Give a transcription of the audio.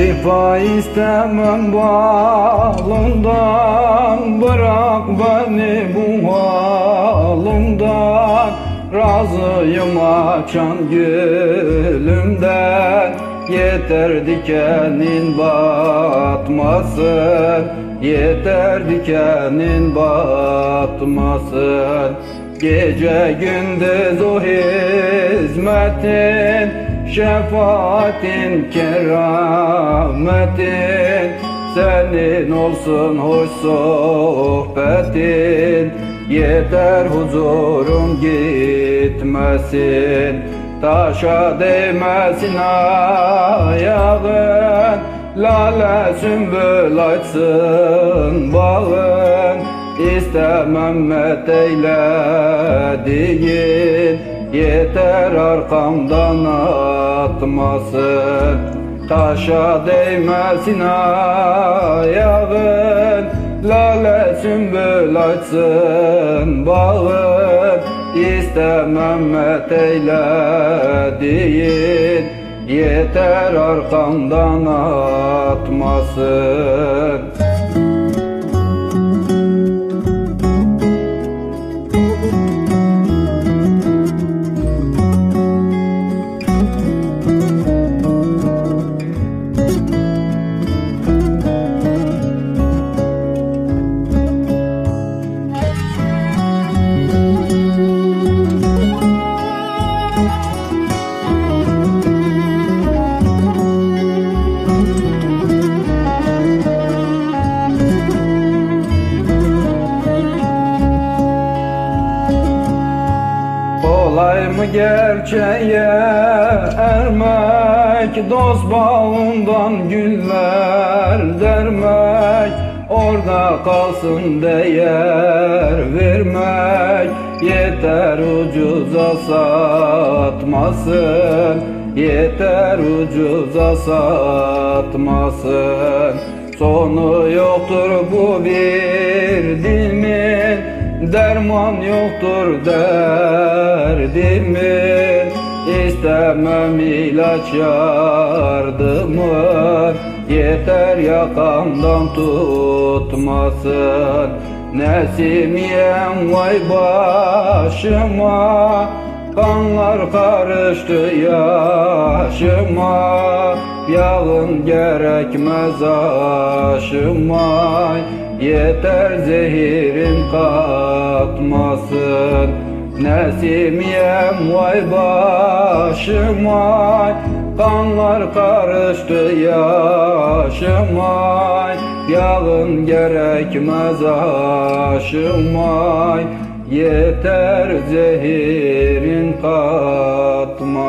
Şifa istemem balından Bırak beni bu halimden Razıyım açan gülümden Yeter dikenin batmasın Yeter dikenin batmasın Gece gündüz o hizmetin Şefaatin kerametin Senin olsun hoş sohbetin. Yeter huzurun gitmesin Taşa değmesin ayağın. Lale sümbül açsın bağın İstemem met eylediğin. Yeter arkamdan atmasın Taşa değmesin ayağın Lale sümbül açsın bağın. İstemem met eylediğin Yeter arkamdan atmasın Kolay mı gerçeğe ermek? Dost bağından güller dermek. Orada kalsın değer vermek. Yeter ucuza satmasın. Yeter ucuza satmasın. Sonu yoktur bu bir dilmin Derman yoktur derdimin İstemem ilaç yardımın Yeter yakamdan tutmasın. Nesimiyem vay başıma. Kanlar karıştı yaşıma. Yağın gerekmez aşıma Yeter zehirin katmasın Nesimiyem vay başıma Kanlar karıştı yaşıma Yağın gerekmez aşıma Yeter zehirin katmasın